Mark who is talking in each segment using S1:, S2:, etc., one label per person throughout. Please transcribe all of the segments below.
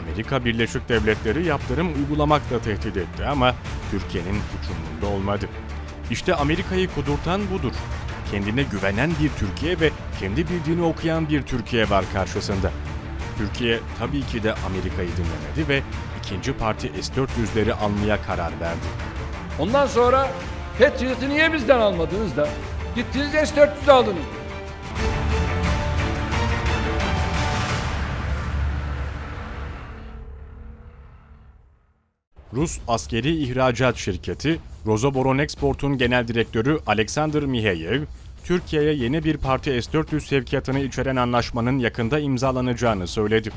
S1: Amerika Birleşik Devletleri yaptırım uygulamakla tehdit etti ama Türkiye'nin hiç olmadı. İşte Amerika'yı kudurtan budur. Kendine güvenen bir Türkiye ve kendi bildiğini okuyan bir Türkiye var karşısında. Türkiye tabii ki de Amerika'yı dinlemedi ve ikinci parti S-400'leri almaya karar verdi.
S2: Ondan sonra Patriot'ı niye bizden almadınız da gittiniz S-400 aldınız.
S1: Rus askeri ihracat şirketi Rosoboronexport'un genel direktörü Alexander Miheyev, Türkiye'ye yeni bir parti S-400 sevkiyatını içeren anlaşmanın yakında imzalanacağını söyledi.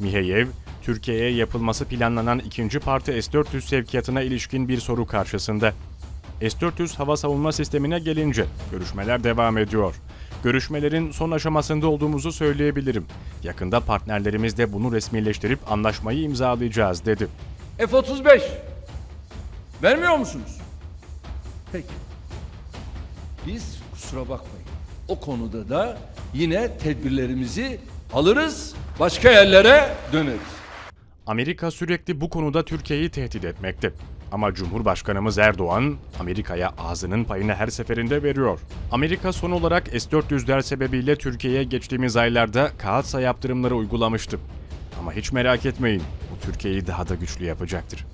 S1: Miheyev, Türkiye'ye yapılması planlanan ikinci parti S-400 sevkiyatına ilişkin bir soru karşısında. S-400 hava savunma sistemine gelince görüşmeler devam ediyor. Görüşmelerin son aşamasında olduğumuzu söyleyebilirim. Yakında partnerlerimiz de bunu resmileştirip anlaşmayı imzalayacağız dedi.
S2: F-35 vermiyor musunuz? Peki. Biz kusura bakmayın. O konuda da yine tedbirlerimizi alırız, başka yerlere döneriz.
S1: Amerika sürekli bu konuda Türkiye'yi tehdit etmekte. Ama Cumhurbaşkanımız Erdoğan, Amerika'ya ağzının payını her seferinde veriyor. Amerika son olarak S-400'ler sebebiyle Türkiye'ye geçtiğimiz aylarda kağıtsa yaptırımları uygulamıştı. Ama hiç merak etmeyin, bu Türkiye'yi daha da güçlü yapacaktır.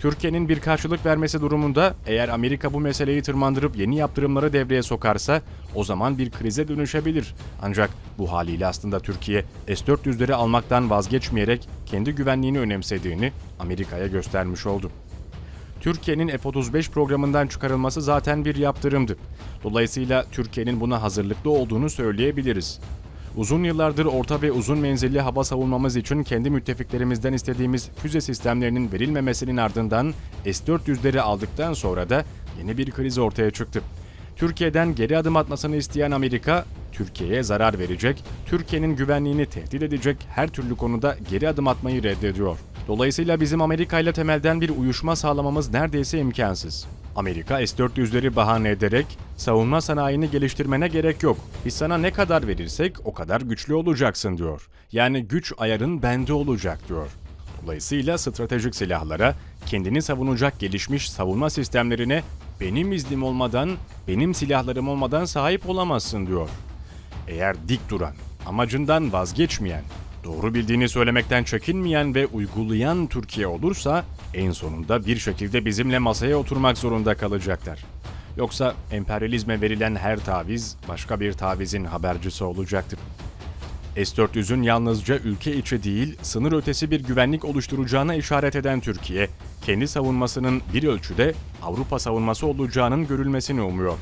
S1: Türkiye'nin bir karşılık vermesi durumunda eğer Amerika bu meseleyi tırmandırıp yeni yaptırımları devreye sokarsa o zaman bir krize dönüşebilir. Ancak bu haliyle aslında Türkiye S-400'leri almaktan vazgeçmeyerek kendi güvenliğini önemsediğini Amerika'ya göstermiş oldu. Türkiye'nin F-35 programından çıkarılması zaten bir yaptırımdı. Dolayısıyla Türkiye'nin buna hazırlıklı olduğunu söyleyebiliriz. Uzun yıllardır orta ve uzun menzilli hava savunmamız için kendi müttefiklerimizden istediğimiz füze sistemlerinin verilmemesinin ardından S-400'leri aldıktan sonra da yeni bir kriz ortaya çıktı. Türkiye'den geri adım atmasını isteyen Amerika, Türkiye'ye zarar verecek, Türkiye'nin güvenliğini tehdit edecek her türlü konuda geri adım atmayı reddediyor. Dolayısıyla bizim Amerika ile temelden bir uyuşma sağlamamız neredeyse imkansız. Amerika S-400'leri bahane ederek savunma sanayini geliştirmene gerek yok. Biz sana ne kadar verirsek o kadar güçlü olacaksın diyor. Yani güç ayarın bende olacak diyor. Dolayısıyla stratejik silahlara, kendini savunacak gelişmiş savunma sistemlerine benim iznim olmadan, benim silahlarım olmadan sahip olamazsın diyor. Eğer dik duran, amacından vazgeçmeyen, doğru bildiğini söylemekten çekinmeyen ve uygulayan Türkiye olursa en sonunda bir şekilde bizimle masaya oturmak zorunda kalacaklar. Yoksa emperyalizme verilen her taviz başka bir tavizin habercisi olacaktır. S-400'ün yalnızca ülke içi değil, sınır ötesi bir güvenlik oluşturacağına işaret eden Türkiye, kendi savunmasının bir ölçüde Avrupa savunması olacağının görülmesini umuyor.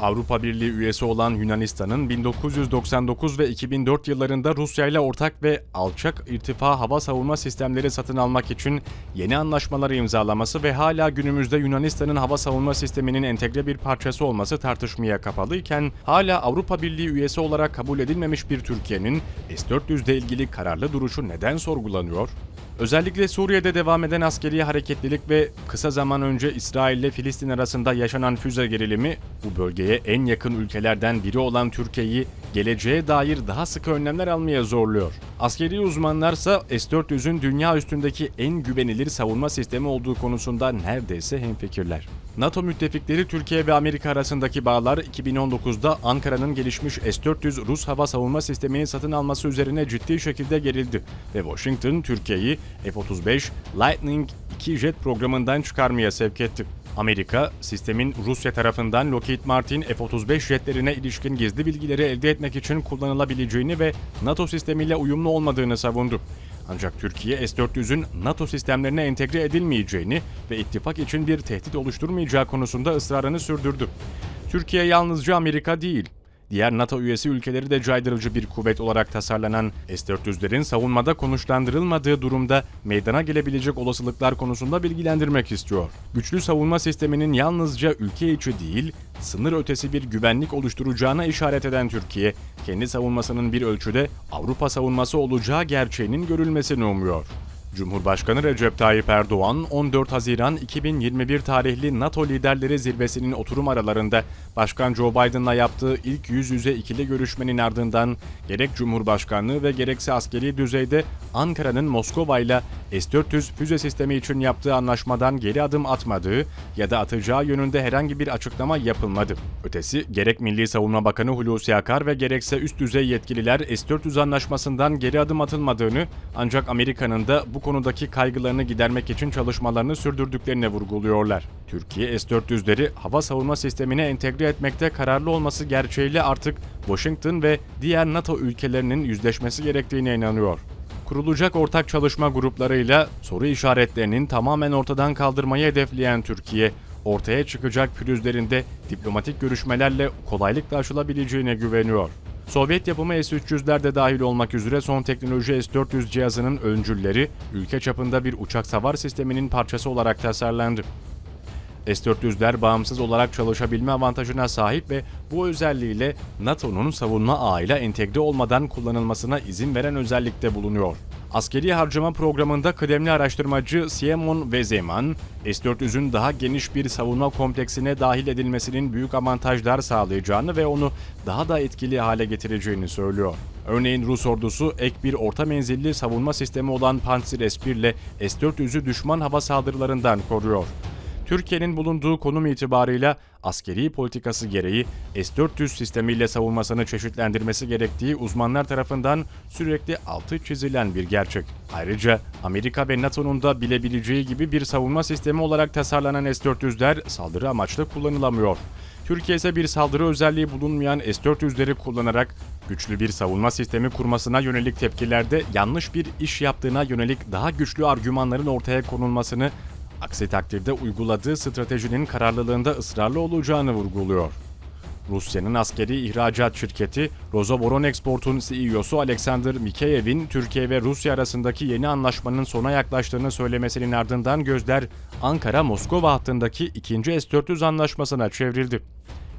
S1: Avrupa Birliği üyesi olan Yunanistan'ın 1999 ve 2004 yıllarında Rusya ile ortak ve alçak irtifa hava savunma sistemleri satın almak için yeni anlaşmaları imzalaması ve hala günümüzde Yunanistan'ın hava savunma sisteminin entegre bir parçası olması tartışmaya kapalıyken hala Avrupa Birliği üyesi olarak kabul edilmemiş bir Türkiye'nin S-400 ile ilgili kararlı duruşu neden sorgulanıyor? Özellikle Suriye'de devam eden askeri hareketlilik ve kısa zaman önce İsrail ile Filistin arasında yaşanan füze gerilimi bu bölgeye en yakın ülkelerden biri olan Türkiye'yi geleceğe dair daha sıkı önlemler almaya zorluyor. Askeri uzmanlarsa S-400'ün dünya üstündeki en güvenilir savunma sistemi olduğu konusunda neredeyse hemfikirler. NATO müttefikleri Türkiye ve Amerika arasındaki bağlar 2019'da Ankara'nın gelişmiş S-400 Rus hava savunma sistemini satın alması üzerine ciddi şekilde gerildi ve Washington Türkiye'yi F-35 Lightning 2 jet programından çıkarmaya sevk etti. Amerika, sistemin Rusya tarafından Lockheed Martin F-35 jetlerine ilişkin gizli bilgileri elde etmek için kullanılabileceğini ve NATO sistemiyle uyumlu olmadığını savundu. Ancak Türkiye S-400'ün NATO sistemlerine entegre edilmeyeceğini ve ittifak için bir tehdit oluşturmayacağı konusunda ısrarını sürdürdü. Türkiye yalnızca Amerika değil, diğer NATO üyesi ülkeleri de caydırıcı bir kuvvet olarak tasarlanan S-400'lerin savunmada konuşlandırılmadığı durumda meydana gelebilecek olasılıklar konusunda bilgilendirmek istiyor. Güçlü savunma sisteminin yalnızca ülke içi değil, sınır ötesi bir güvenlik oluşturacağına işaret eden Türkiye, kendi savunmasının bir ölçüde Avrupa savunması olacağı gerçeğinin görülmesini umuyor. Cumhurbaşkanı Recep Tayyip Erdoğan 14 Haziran 2021 tarihli NATO liderleri zirvesinin oturum aralarında Başkan Joe Biden'la yaptığı ilk yüz yüze ikili görüşmenin ardından gerek Cumhurbaşkanlığı ve gerekse askeri düzeyde Ankara'nın Moskova ile S-400 füze sistemi için yaptığı anlaşmadan geri adım atmadığı ya da atacağı yönünde herhangi bir açıklama yapılmadı. Ötesi gerek Milli Savunma Bakanı Hulusi Akar ve gerekse üst düzey yetkililer S-400 anlaşmasından geri adım atılmadığını ancak Amerika'nın da bu konudaki kaygılarını gidermek için çalışmalarını sürdürdüklerini vurguluyorlar. Türkiye S-400'leri hava savunma sistemine entegre etmekte kararlı olması gerçeğiyle artık Washington ve diğer NATO ülkelerinin yüzleşmesi gerektiğine inanıyor. Kurulacak ortak çalışma gruplarıyla soru işaretlerinin tamamen ortadan kaldırmayı hedefleyen Türkiye, ortaya çıkacak pürüzlerinde diplomatik görüşmelerle kolaylıkla aşılabileceğine güveniyor. Sovyet yapımı S-300'ler de dahil olmak üzere son teknoloji S-400 cihazının öncülleri ülke çapında bir uçak savar sisteminin parçası olarak tasarlandı. S-400'ler bağımsız olarak çalışabilme avantajına sahip ve bu özelliğiyle NATO'nun savunma ağıyla entegre olmadan kullanılmasına izin veren özellikte bulunuyor. Askeri harcama programında kıdemli araştırmacı Simon Vezeman, S-400'ün daha geniş bir savunma kompleksine dahil edilmesinin büyük avantajlar sağlayacağını ve onu daha da etkili hale getireceğini söylüyor. Örneğin Rus ordusu ek bir orta menzilli savunma sistemi olan Pantsir S-1 ile S-400'ü düşman hava saldırılarından koruyor. Türkiye'nin bulunduğu konum itibarıyla askeri politikası gereği S-400 sistemiyle savunmasını çeşitlendirmesi gerektiği uzmanlar tarafından sürekli altı çizilen bir gerçek. Ayrıca Amerika ve NATO'nun da bilebileceği gibi bir savunma sistemi olarak tasarlanan S-400'ler saldırı amaçlı kullanılamıyor. Türkiye ise bir saldırı özelliği bulunmayan S-400'leri kullanarak güçlü bir savunma sistemi kurmasına yönelik tepkilerde yanlış bir iş yaptığına yönelik daha güçlü argümanların ortaya konulmasını Aksi takdirde uyguladığı stratejinin kararlılığında ısrarlı olacağını vurguluyor. Rusya'nın askeri ihracat şirketi Rosoboronexport'un CEO'su Alexander Mikeyev'in Türkiye ve Rusya arasındaki yeni anlaşmanın sona yaklaştığını söylemesinin ardından gözler Ankara-Moskova hattındaki ikinci S-400 anlaşmasına çevrildi.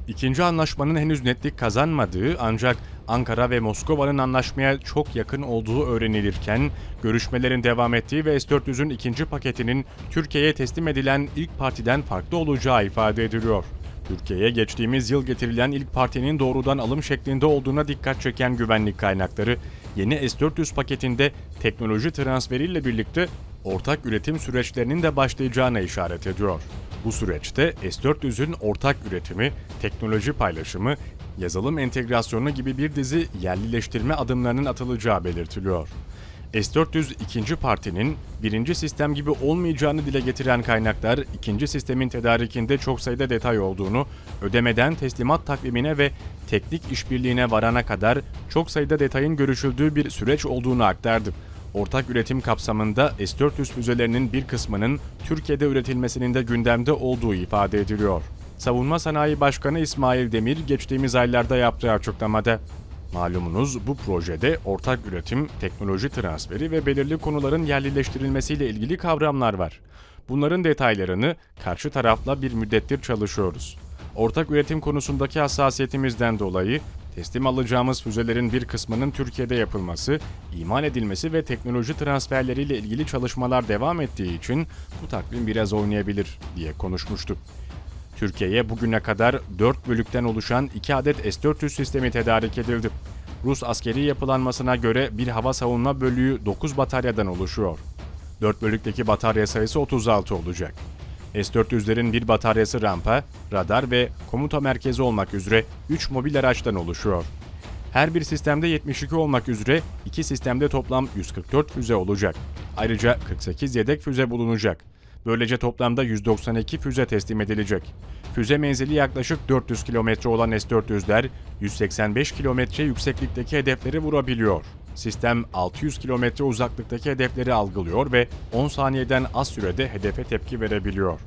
S1: İkinci anlaşmanın henüz netlik kazanmadığı ancak Ankara ve Moskova'nın anlaşmaya çok yakın olduğu öğrenilirken, görüşmelerin devam ettiği ve S-400'ün ikinci paketinin Türkiye'ye teslim edilen ilk partiden farklı olacağı ifade ediliyor. Türkiye'ye geçtiğimiz yıl getirilen ilk partinin doğrudan alım şeklinde olduğuna dikkat çeken güvenlik kaynakları, yeni S-400 paketinde teknoloji transferiyle birlikte ortak üretim süreçlerinin de başlayacağına işaret ediyor. Bu süreçte S-400'ün ortak üretimi, teknoloji paylaşımı, yazılım entegrasyonu gibi bir dizi yerlileştirme adımlarının atılacağı belirtiliyor. S-400 ikinci partinin birinci sistem gibi olmayacağını dile getiren kaynaklar ikinci sistemin tedarikinde çok sayıda detay olduğunu, ödemeden teslimat takvimine ve teknik işbirliğine varana kadar çok sayıda detayın görüşüldüğü bir süreç olduğunu aktardı. Ortak üretim kapsamında S-400 füzelerinin bir kısmının Türkiye'de üretilmesinin de gündemde olduğu ifade ediliyor. Savunma Sanayi Başkanı İsmail Demir geçtiğimiz aylarda yaptığı açıklamada Malumunuz bu projede ortak üretim, teknoloji transferi ve belirli konuların yerlileştirilmesiyle ilgili kavramlar var. Bunların detaylarını karşı tarafla bir müddettir çalışıyoruz. Ortak üretim konusundaki hassasiyetimizden dolayı teslim alacağımız füzelerin bir kısmının Türkiye'de yapılması, imal edilmesi ve teknoloji transferleriyle ilgili çalışmalar devam ettiği için bu takvim biraz oynayabilir diye konuşmuştu. Türkiye'ye bugüne kadar 4 bölükten oluşan 2 adet S-400 sistemi tedarik edildi. Rus askeri yapılanmasına göre bir hava savunma bölüğü 9 bataryadan oluşuyor. 4 bölükteki batarya sayısı 36 olacak. S-400'lerin bir bataryası rampa, radar ve komuta merkezi olmak üzere 3 mobil araçtan oluşuyor. Her bir sistemde 72 olmak üzere iki sistemde toplam 144 füze olacak. Ayrıca 48 yedek füze bulunacak. Böylece toplamda 192 füze teslim edilecek. Füze menzili yaklaşık 400 kilometre olan S-400'ler 185 kilometre yükseklikteki hedefleri vurabiliyor. Sistem 600 kilometre uzaklıktaki hedefleri algılıyor ve 10 saniyeden az sürede hedefe tepki verebiliyor.